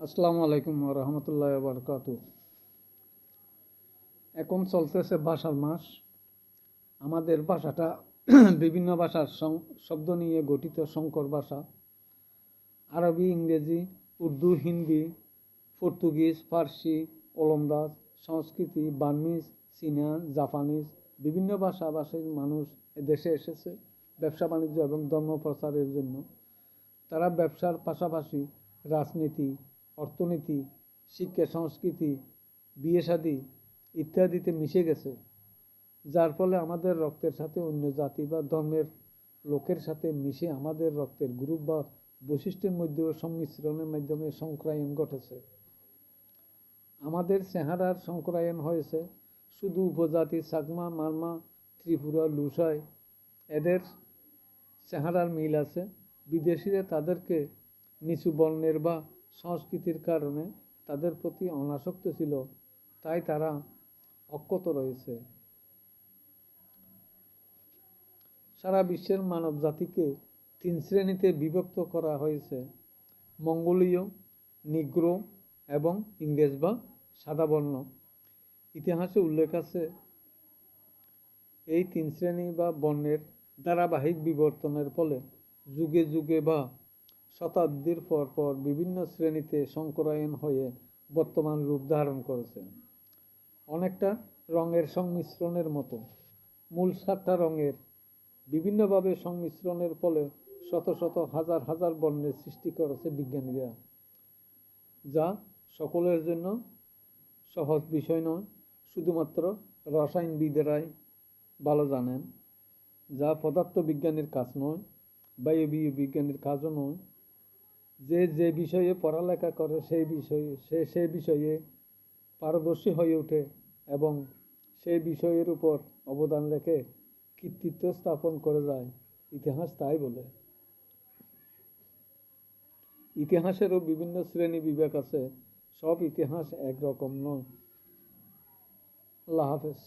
আসসালামু আলাইকুম রহমতুল্লাহ বরকাত এখন চলতেছে ভাষার মাস। আমাদের ভাষাটা বিভিন্ন ভাষার শব্দ নিয়ে গঠিত সংকর ভাষা। আরবি, ইংরেজি, উর্দু, হিন্দি, পর্তুগিজ, ফার্সি, ওলন্দাজ, সংস্কৃতি, বার্মিজ চীনা জাপানিজ বিভিন্ন ভাষা ভাষীর মানুষ দেশে এসেছে ব্যবসা বাণিজ্য এবং ধর্ম প্রচারের জন্য। তারা ব্যবসার পাশাপাশি রাজনীতি অর্থনীতি, শিক্ষা, সংস্কৃতি, বিয়ে শাদী ইত্যাদিতে মিশে গেছে, যার ফলে আমাদের রক্তের সাথে অন্য জাতি বা ধর্মের লোকের সাথে মিশে আমাদের রক্তের গ্রুপ বা বৈশিষ্ট্যের মধ্যে সংমিশ্রণের মাধ্যমে সংক্রায়ন ঘটেছে। আমাদের চেহারার সংক্রায়ন হয়েছে শুধু উপজাতি সাকমা মারমা, ত্রিপুরা, লুসাই, এদের চেহারার মিল আছে। বিদেশিরা তাদেরকে নিচু বর্ণের বা সংস্কৃতির কারণে তাদের প্রতি অনাসক্ত ছিল, তাই তারা অক্ষত রয়েছে। সারা বিশ্বের মানব জাতিকে তিন শ্রেণীতে বিভক্ত করা হয়েছে, মঙ্গোলীয়, নিগ্রো এবং ইংরেজ বা সাদা বর্ণ। ইতিহাসে উল্লেখ আছে, এই তিন শ্রেণি বা বর্ণের ধারাবাহিক বিবর্তনের ফলে যুগে যুগে বা শতাব্দীর পর পর বিভিন্ন শ্রেণীতে সংকরায়ন হয়ে বর্তমান রূপ ধারণ করেছে অনেকটা রঙের সংমিশ্রণের মতো। মূল সাতটা রঙের বিভিন্নভাবে সংমিশ্রণের ফলে শত শত হাজার হাজার বর্ণের সৃষ্টি করেছে বিজ্ঞানীরা, যা সকলের জন্য সহজ বিষয় নয়, শুধুমাত্র রসায়নবিদেরাই ভালো জানেন, যা পদার্থবিজ্ঞানের কাজ নয় বায়বীয় বিজ্ঞানের কাজও নয় যে যে বিষয়ে পড়ালেখা করে সেই বিষয়ে, সে সেই বিষয়ে পারদর্শী হয়ে ওঠে এবং সেই বিষয়ের উপর অবদান রেখে কৃতিত্ব স্থাপন করে যায়। ইতিহাস তাই বলে। ইতিহাসেরও বিভিন্ন শ্রেণি বিভাগ আছে। সব ইতিহাস একরকম নয়। আল্লাহ হাফেজ।